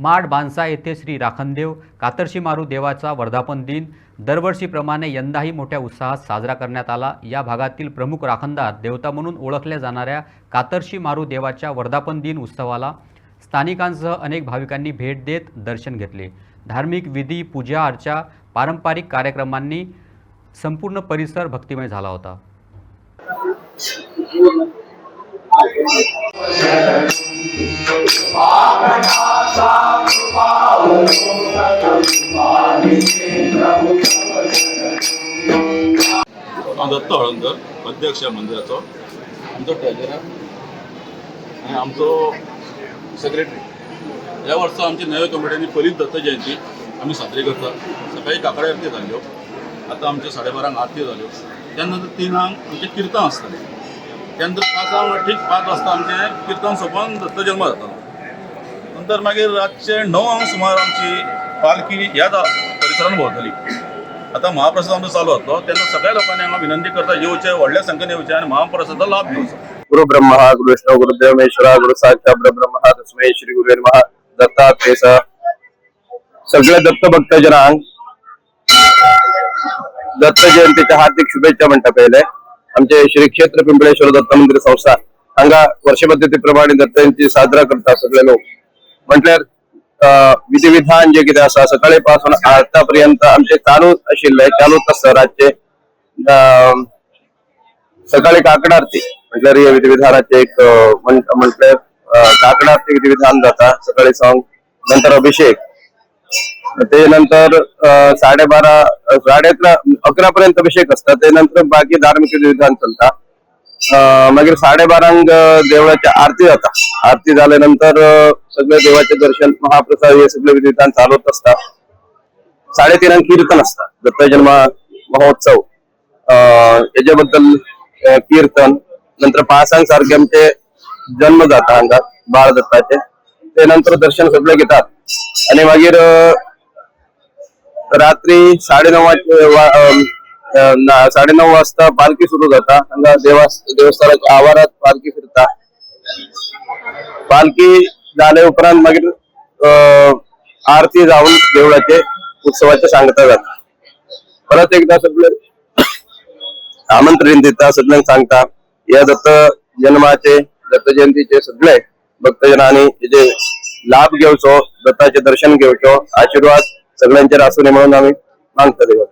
माड बांसा येथे श्री राखणदेव कातरशी मारू देवाचा वर्धापन दिन दरवर्षीप्रमाणे यंदाही मोठ्या उत्साहात साजरा करण्यात आला. या भागातील प्रमुख राखणदार देवता म्हणून ओळखल्या जाणाऱ्या कातरशी मारू देवाच्या वर्धापन दिन उत्सवाला स्थानिकांसह अनेक भाविकांनी भेट देत दर्शन घेतले. धार्मिक विधी पूजा अर्चा पारंपरिक कार्यक्रमांनी संपूर्ण परिसर भक्तिमय झाला होता. दत्त हळदकर अध्यक्ष मंदिराचो. आमचो ट्रेजर आनी आमचो सेक्रेटरी ह्या वर्सा आमची नवे कमिटींनी पहिलीच दत्त जयंती आमी साजरी करतात. सकाळी काकडे आरती जाल्यो हो. आतां आमच्या साडे बारांक आरती जाल्यो हो. त्या नंतर तिनांक आमचें किर्तन आसतलें त्या नंतर पांचांक ठीक पांच वाजता आमचें किर्तन सोंपोवन दत्त जल्म जातालो नंतर मागीर रातचे णवांक सुमार आमची पालखी ह्या परिसरान भोंवतली आतां महाप्रसाद आमचो चालू असतो. तेन्ना सगळ्या लोकांनी हांगा विनंती करता येवचे व्हडल्या संख्येन येवचे आनी महाप्रसादाचा लाभ घेवचो गुरु ब्रह्मा गुरु विष्णू गुरु महेश्वरा गुरु साक्षात ब्रह्मा तस्मै श्री गुरुवे नमः दत्तात्रेय सगळ्या दत्त भक्त भक्तजनांक दत्त जयंतीच्या हार्दिक शुभेच्छा म्हणता पहिले. आमचे श्री क्षेत्र पिंपळेश्वर दत्त मंदिर संस्था हांगा वर्षपद्धती प्रमाणे दत्त जयंती साजरा करतात सगळे लोक. म्हटल्यार विधिविधान जे कितें आसा सकाळी पासून आतापर्यंत आमचे चालू आशिल्ले चालूच आसता रातचे सकाळी काकड आरती. म्हटल्यार हे विधिविधानाचे एक म्हटल्यार काकड आरती विधिविधान जाता सकाळी सॉंग नंतर अभिषेक. ते नंतर साडे साडेबारा साडे अकरा अकरा पर्यंत अभिषेक असता ते नंतर बाकी धार्मिक विधिविधान चलता. मागीर साडे बारांक देवळाची आरती जाता. आरती झाल्यानंतर सगळं सगळे देवाचे दर्शन महाप्रसाद हे सगळे विधिविधान चालवत असतात. साडेतीन कीर्तन असतात दत्त जन्म महोत्सव अं, याच्याबद्दल कीर्तन नंतर पासांग सारखे आमचे जन्म जाता अंगात बाळ दत्ताचे ते नंतर दर्शन सगळे घेतात. आणि मागीर रात्री साडे साडे नऊ वाजता पालखी सुरू जाता. हांगा देवा देवस्थानाच्या आवारात पालखी फिरता. पालखी झाल्या उपरांत मागीर अं, आरती जाऊन देवळाचे उत्सवाचे सांगता जाता. परत एकदा सगळे आमंत्रण दिता सगळ्यांक सांगता या दत्त जन्माचे दत्त जयंतीचे सगळे भक्तजनांनी हेचे लाभ घेवचो दत्ताचे दर्शन घेवचो आशीर्वाद सगळ्यांचेर आसूं म्हणून आम्ही मागता देवा